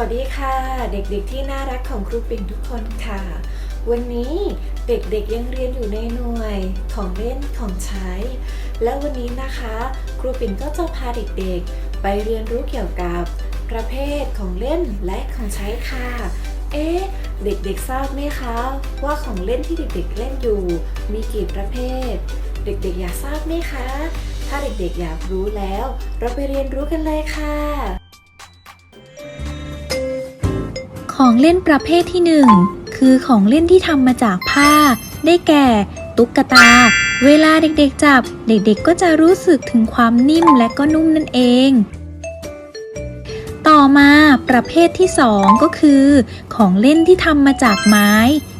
วัสดีค่ะ เด็กๆที่น่ารักของครูปิ่นทุกคนค่ะ วันนี้เด็กๆยังเรียนอยู่ในหน่วยของเล่นของใช้ และวันนี้นะคะ ครูปิ่นก็จะพาเด็กๆ ไปเรียนรู้เกี่ยวกับประเภทของเล่นและของใช้ค่ะ เอ๊ะเด็กๆทราบไหมคะว่าของเล่นที่เด็กๆเล่นอยู่ มีกี่ประเภท เด็กๆอยากทราบไหมคะ ถ้าเด็กๆอยากรู้แล้ว เราไปเรียนรู้กันเลยค่ะ ของเล่นประเภทที่หนึ่งคือของเล่นที่ทำมาจากผ้า ได้แก่ ตุ๊กตา เวลาเด็กๆจับ เด็กๆก็จะรู้สึกถึงความนิ่มและก็นุ่มนั่นเอง ต่อมาประเภทที่สองก็คือ ของเล่นที่ทำมาจากไม้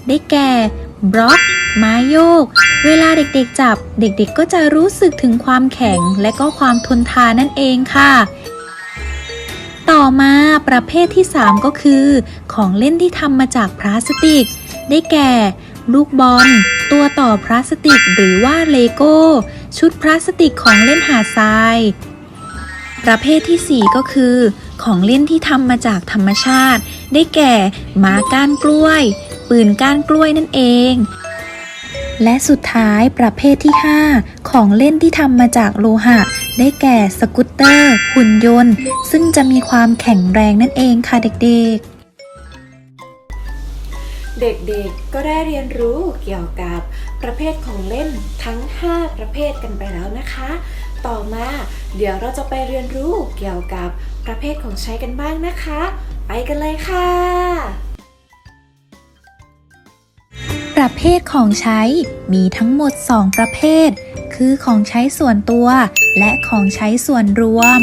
ได้แก่บล็อกไม้โยก เวลาเด็กๆจับ เด็กๆก็จะรู้สึกถึงความแข็งและก็ความทนทานนั่นเองค่ะ ต่อมาประเภทที่ 3 ก็คือ ของเล่นที่ทำมาจากพลาสติก ได้แก่ ลูกบอล ตัวต่อพลาสติกหรือว่าเลโก้ ชุดพลาสติกของเล่นหาดทราย ประเภททีสี่ 4 ก็คือ ของเล่นที่ทำมาจากธรรมชาติ ได้แก่หมาก้านกล้วย ปืนก้านกล้วยนั่นเองและสุดท้ายประเภทที่ 5 ของเล่นที่ทำมาจากโลหะ ได้แก่สกูตเตอร์ หุ่นยนต์ ซึ่งจะมีความแข็งแรงนั่นเองค่ะเด็กๆเด็กๆ ก็ได้เรียนรู้เกี่ยวกับประเภทของเล่นทั้ง 5 ประเภทกันไปแล้วนะคะ ต่อมาเดี๋ยวเราจะไปเรียนรู้เกี่ยวกับประเภทของใช้กันบ้างนะคะ ไปกันเลยค่ะ ประเภทของใช้มีทั้งหมด 2 ประเภท คือของใช้ส่วนตัว และของใช้ส่วนรวม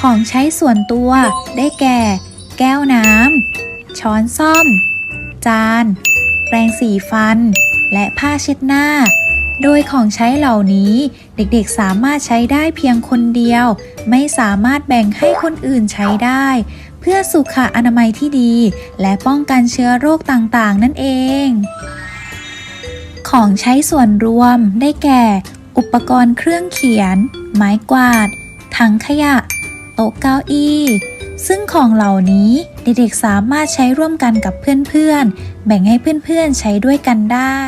ของใช้ส่วนตัว ได้แก่ แก้วน้ำ ช้อนซ่อม จาน แปรงสีฟัน และผ้าเช็ดหน้า โดยของใช้เหล่านี้ เด็กๆสามารถใช้ได้เพียงคนเดียว ไม่สามารถแบ่งให้คนอื่นใช้ได้ เพื่อสุขอนามัยที่ดี และป้องกันเชื้อโรคต่างๆ นั่นเอง ของใช้ส่วนรวมได้แก่ อุปกรณ์เครื่องเขียน ไม้กวาด ถังขยะ โต๊ะเก้าอี้ ซึ่งของเหล่านี้เด็กๆสามารถใช้ร่วมกันกับเพื่อนๆ แบ่งให้เพื่อนๆใช้ด้วยกันได้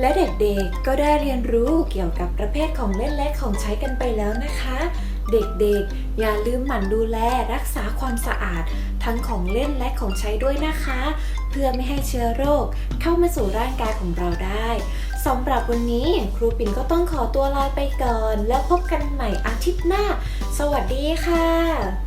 และเด็กๆก็ได้เรียนรู้เกี่ยวกับประเภทของเล่นและของใช้กันไปแล้วนะคะ เด็กๆ อย่าลืมหมั่นดูแลรักษาความสะอาด ทั้งของเล่นและของใช้ด้วยนะคะ เพื่อไม่ให้เชื้อโรคเข้ามาสู่ร่างกายของเราได้สำหรับวันนี้ครูปิ่นก็ต้องขอตัวลาไปก่อน แล้วพบกันใหม่อาทิตย์หน้า สวัสดีค่ะ